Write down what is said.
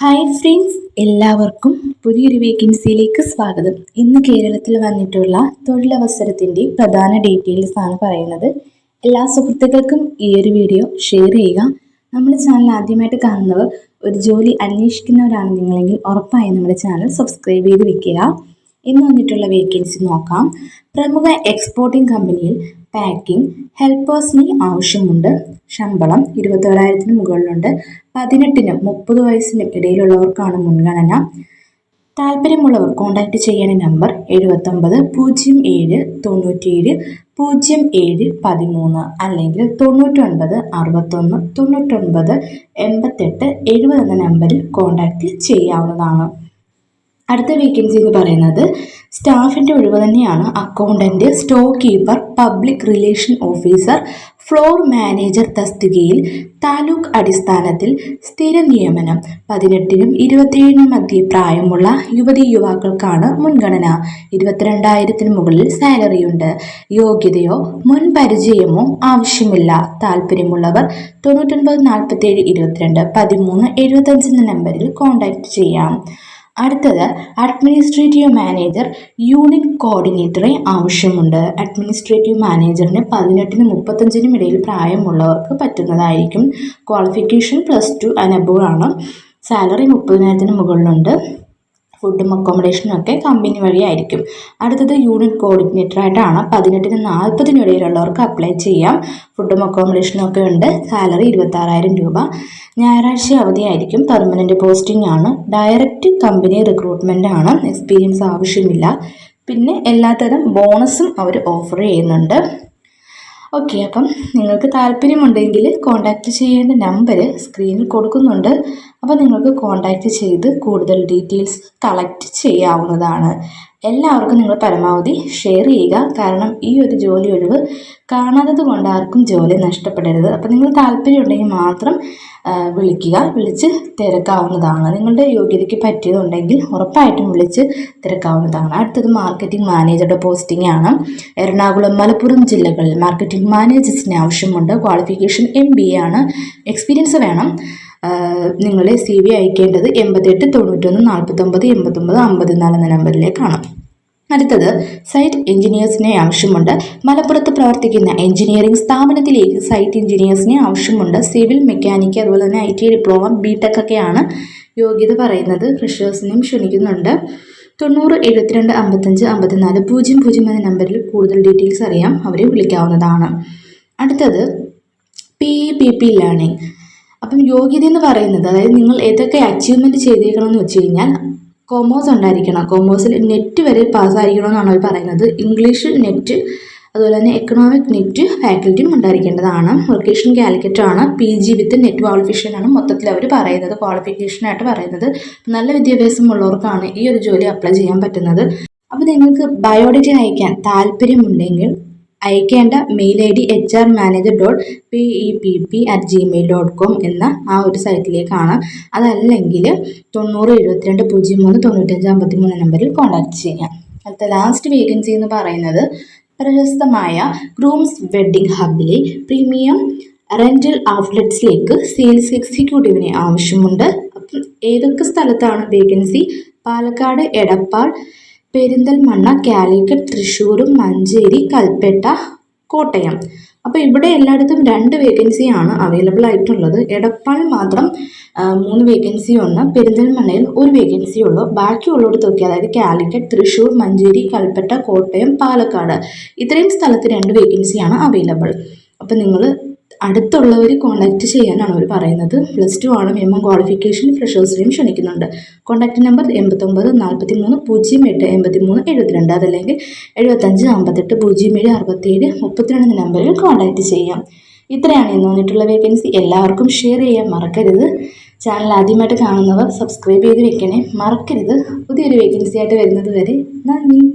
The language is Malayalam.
ഹായ് ഫ്രണ്ട്സ് എല്ലാവർക്കും പുതിയൊരു വേക്കൻസിയിലേക്ക് സ്വാഗതം. ഇന്ന് കേരളത്തിൽ വന്നിട്ടുള്ള തൊഴിലവസരത്തിന്റെ പ്രധാന ഡീറ്റെയിൽസ് ആണ് പറയുന്നത്. എല്ലാ സുഹൃത്തുക്കൾക്കും ഈ ഒരു വീഡിയോ ഷെയർ ചെയ്യുക. നമ്മുടെ ചാനൽ ആദ്യമായിട്ട് കാണുന്നവർ ഒരു ജോലി അന്വേഷിക്കുന്നവരാണ് നിങ്ങളെങ്കിൽ ഉറപ്പായും നമ്മുടെ ചാനൽ സബ്സ്ക്രൈബ് ചെയ്ത് വെക്കുക. ഇന്ന് വന്നിട്ടുള്ള വേക്കൻസി നോക്കാം. പ്രമുഖ എക്സ്പോർട്ടിംഗ് കമ്പനിയിൽ പാക്കിംഗ് ഹെൽപ്പേഴ്സിന് ആവശ്യമുണ്ട്. ശമ്പളം ഇരുപത്തോരായിരത്തിന് മുകളിലുണ്ട്. പതിനെട്ടിനും മുപ്പത് വയസ്സിനും ഇടയിലുള്ളവർക്കാണ് മുൻഗണന. താല്പര്യമുള്ളവർ കോൺടാക്റ്റ് ചെയ്യേണ്ട നമ്പർ എഴുപത്തൊമ്പത് പൂജ്യം ഏഴ് തൊണ്ണൂറ്റിയേഴ് പൂജ്യം ഏഴ് പതിമൂന്ന് അല്ലെങ്കിൽ തൊണ്ണൂറ്റൊൻപത് അറുപത്തൊന്ന് തൊണ്ണൂറ്റൊൻപത് എൺപത്തെട്ട് എഴുപത് എന്ന നമ്പറിൽ കോൺടാക്റ്റ് ചെയ്യാവുന്നതാണ്. അടുത്ത വേക്കൻസി എന്ന് പറയുന്നത് സ്റ്റാഫിന്റെ ഒഴിവ് തന്നെയാണ് accountant stock keeper public relation officer floor manager തസ്തികയിൽ താലൂക്ക് അടിസ്ഥാനത്തിൽ സ്ഥിര നിയമനം. പതിനെട്ടിനും ഇരുപത്തിയേഴിനും മധ്യേ പ്രായമുള്ള യുവതി യുവാക്കൾക്കാണ് മുൻഗണന. ഇരുപത്തിരണ്ടായിരത്തിന് മുകളിൽ സാലറിയുണ്ട് യോഗ്യതയോ മുൻ പരിചയമോ ആവശ്യമില്ല. താല്പര്യമുള്ളവർ തൊണ്ണൂറ്റൊൻപത് നാൽപ്പത്തേഴ് ഇരുപത്തിരണ്ട് പതിമൂന്ന് എഴുപത്തഞ്ച് എന്ന നമ്പറിൽ കോൺടാക്റ്റ് ചെയ്യാം. അടുത്തത് അഡ്മിനിസ്ട്രേറ്റീവ് മാനേജർ യൂണിറ്റ് കോർഡിനേറ്ററെ ആവശ്യമുണ്ട്. അഡ്മിനിസ്ട്രേറ്റീവ് മാനേജറിന് പതിനെട്ടിനും മുപ്പത്തഞ്ചിനും ഇടയിൽ പ്രായമുള്ളവർക്ക് പറ്റുന്നതായിരിക്കും. Qualification plus two and above ആണ്. സാലറി മുപ്പതിനായിരത്തിന് മുകളിലുണ്ട്. ഫുഡും അക്കോമഡേഷനും ഒക്കെ കമ്പനി വഴിയായിരിക്കും അടുത്തത് യൂണിറ്റ് കോർഡിനേറ്റർ ആയിട്ടാണ് പതിനെട്ടിന് നാൽപ്പതിനും ഇടയിലുള്ളവർക്ക് അപ്ലൈ ചെയ്യാം. ഫുഡും അക്കോമഡേഷനും ഒക്കെ ഉണ്ട്. സാലറി ഇരുപത്താറായിരം രൂപ. ഞായറാഴ്ച അവധിയായിരിക്കും പെർമനന്റ് പോസ്റ്റിംഗ് ആണ്. ഡയറക്റ്റ് കമ്പനി റിക്രൂട്ട്മെന്റ് ആണ്. എക്സ്പീരിയൻസ് ആവശ്യമില്ല. പിന്നെ എല്ലാത്തരം ബോണസും അവർ ഓഫർ ചെയ്യുന്നുണ്ട്. ഓക്കെ അപ്പം നിങ്ങൾക്ക് താല്പര്യമുണ്ടെങ്കിൽ കോൺടാക്റ്റ് ചെയ്യേണ്ട നമ്പർ സ്ക്രീനിൽ കൊടുക്കുന്നുണ്ട്. അപ്പോൾ നിങ്ങൾക്ക് കോൺടാക്റ്റ് ചെയ്ത് കൂടുതൽ ഡീറ്റെയിൽസ് കളക്ട് ചെയ്യാവുന്നതാണ്. എല്ലാവർക്കും നിങ്ങൾ പരമാവധി ഷെയർ ചെയ്യുക. കാരണം ഈ ഒരു ജോലി ഒഴിവ് കാണാത്തത് കൊണ്ട് ആർക്കും ജോലി നഷ്ടപ്പെടരുത്. അപ്പോൾ നിങ്ങൾ താല്പര്യമുണ്ടെങ്കിൽ മാത്രം വിളിക്കുക. വിളിച്ച് തിരക്കാവുന്നതാണ്. നിങ്ങളുടെ യോഗ്യതയ്ക്ക് പറ്റിയതുണ്ടെങ്കിൽ ഉറപ്പായിട്ടും വിളിച്ച് തിരക്കാവുന്നതാണ്. അടുത്തത് മാർക്കറ്റിംഗ് മാനേജറുടെ പോസ്റ്റിംഗ് ആണ്. എറണാകുളം മലപ്പുറം ജില്ലകളിൽ മാർക്കറ്റിംഗ് മാനേജേഴ്സിന് ആവശ്യമുണ്ട്. ക്വാളിഫിക്കേഷൻ എം ബി ആണ്. എക്സ്പീരിയൻസ് വേണം. നിങ്ങളെ സി വി അയക്കേണ്ടത് എൺപത്തെട്ട് തൊണ്ണൂറ്റൊന്ന് നാൽപ്പത്തൊമ്പത് എൺപത്തൊമ്പത് അമ്പത് നാല് എന്ന നമ്പറിലേക്കാണ്. അടുത്തത് സൈറ്റ് എഞ്ചിനീയേഴ്സിനെ ആവശ്യമുണ്ട്. മലപ്പുറത്ത് പ്രവർത്തിക്കുന്ന എഞ്ചിനീയറിംഗ് സ്ഥാപനത്തിലേക്ക് സൈറ്റ് എഞ്ചിനീയേഴ്സിനെ ആവശ്യമുണ്ട്. സിവിൽ മെക്കാനിക്ക് അതുപോലെ തന്നെ I T diploma B tech ഒക്കെയാണ് യോഗ്യത പറയുന്നത്. ഫ്രഷേഴ്സിനെയും ക്ഷണിക്കുന്നുണ്ട്. തൊണ്ണൂറ് എഴുപത്തിരണ്ട് അമ്പത്തഞ്ച് അമ്പത്തിനാല് പൂജ്യം പൂജ്യം എന്ന നമ്പറിൽ കൂടുതൽ ഡീറ്റെയിൽസ് അറിയാം. അവരെ വിളിക്കാവുന്നതാണ്. അടുത്തത് P E P P learning അപ്പം യോഗ്യത എന്ന് പറയുന്നത് അതായത് നിങ്ങൾ ഏതൊക്കെ അച്ചീവ്മെന്റ് ചെയ്തേക്കണമെന്ന് വെച്ച് കഴിഞ്ഞാൽ കോമേഴ്സ് ഉണ്ടായിരിക്കണം. കോമേഴ്സിൽ നെറ്റ് വരെ പാസ്സായിരിക്കണമെന്നാണ് അവർ പറയുന്നത്. ഇംഗ്ലീഷ് നെറ്റ് അതുപോലെ തന്നെ എക്കണോമിക് നെറ്റ് ഫാക്കൽറ്റിയും ഉണ്ടായിരിക്കേണ്ടതാണ്. വൊക്കേഷൻ കാലിക്കറ്റ് ആണ്. P G with net qualification ആണ് മൊത്തത്തിൽ അവർ പറയുന്നത് ക്വാളിഫിക്കേഷനായിട്ട് പറയുന്നത്. നല്ല വിദ്യാഭ്യാസം ഉള്ളവർക്കാണ് ഈ ഒരു ജോലി അപ്ലൈ ചെയ്യാൻ പറ്റുന്നത്. അപ്പോൾ നിങ്ങൾക്ക് ബയോഡേറ്റ അയക്കാൻ താല്പര്യമുണ്ടെങ്കിൽ അയക്കേണ്ട mail I D H R manager dot P E P P at Gmail dot com എന്ന ആ ഒരു സൈറ്റിലേക്കാണ് അതല്ലെങ്കിൽ തൊണ്ണൂറ് എഴുപത്തിരണ്ട് പൂജ്യം മൂന്ന് തൊണ്ണൂറ്റഞ്ച് അമ്പത്തി മൂന്ന് നമ്പറിൽ കോൺടാക്ട് ചെയ്യാം. അടുത്ത ലാസ്റ്റ് വേക്കൻസി എന്ന് പറയുന്നത് പ്രശസ്തമായ ഗ്രൂംസ് വെഡ്ഡിംഗ് ഹബിലെ പ്രീമിയം റെന്റൽ ഔട്ട്ലെറ്റ്സിലേക്ക് സെയിൽസ് എക്സിക്യൂട്ടീവിനെ ആവശ്യമുണ്ട്. അപ്പം ഏതൊക്കെ സ്ഥലത്താണ് വേക്കൻസി പാലക്കാട് എടപ്പാൾ പെരിന്തൽമണ്ണ കാലിക്കറ്റ് തൃശ്ശൂർ മഞ്ചേരി കൽപ്പറ്റ കോട്ടയം. അപ്പോൾ ഇവിടെ എല്ലായിടത്തും രണ്ട് വേക്കൻസിയാണ് അവൈലബിൾ ആയിട്ടുള്ളത്. എടപ്പാൾ മാത്രം മൂന്ന് വേക്കൻസി ഉണ്ട് പെരിന്തൽമണ്ണയിൽ ഒരു വേക്കൻസി ഉള്ളൂ. ബാക്കിയുള്ളിടത്തൊക്കെ അതായത് കാലിക്കറ്റ് തൃശ്ശൂർ മഞ്ചേരി കൽപ്പറ്റ കോട്ടയം പാലക്കാട്. ഇത്രയും സ്ഥലത്ത് രണ്ട് വേക്കൻസിയാണ് അവൈലബിൾ അപ്പോൾ നിങ്ങൾ അടുത്തുള്ളവർ കോൺടാക്റ്റ് ചെയ്യാനാണ് അവർ പറയുന്നത്. പ്ലസ് ടു ആണ് മിനിമം ക്വാളിഫിക്കേഷൻ ഫ്രഷേഴ്സിനെയും ക്ഷണിക്കുന്നുണ്ട്. കോൺടാക്റ്റ് നമ്പർ എൺപത്തൊമ്പത് നാൽപ്പത്തി മൂന്ന് പൂജ്യം എട്ട് എൺപത്തി മൂന്ന് എഴുപത്തിരണ്ട്. അതല്ലെങ്കിൽ എഴുപത്തഞ്ച് അമ്പത്തെട്ട് പൂജ്യം ഏഴ് അറുപത്തേഴ് മുപ്പത്തിരണ്ട് നമ്പറിൽ കോൺടാക്റ്റ് ചെയ്യാം. ഇത്രയാണ് ഇന്ന് വന്നിട്ടുള്ള വേക്കൻസി എല്ലാവർക്കും ഷെയർ ചെയ്യാൻ മറക്കരുത്. ചാനൽ ആദ്യമായിട്ട് കാണുന്നവർ സബ്സ്ക്രൈബ് ചെയ്ത് വെക്കണേ. മറക്കരുത്. പുതിയൊരു വേക്കൻസി ആയിട്ട് വരുന്നത് വരെ നന്ദി.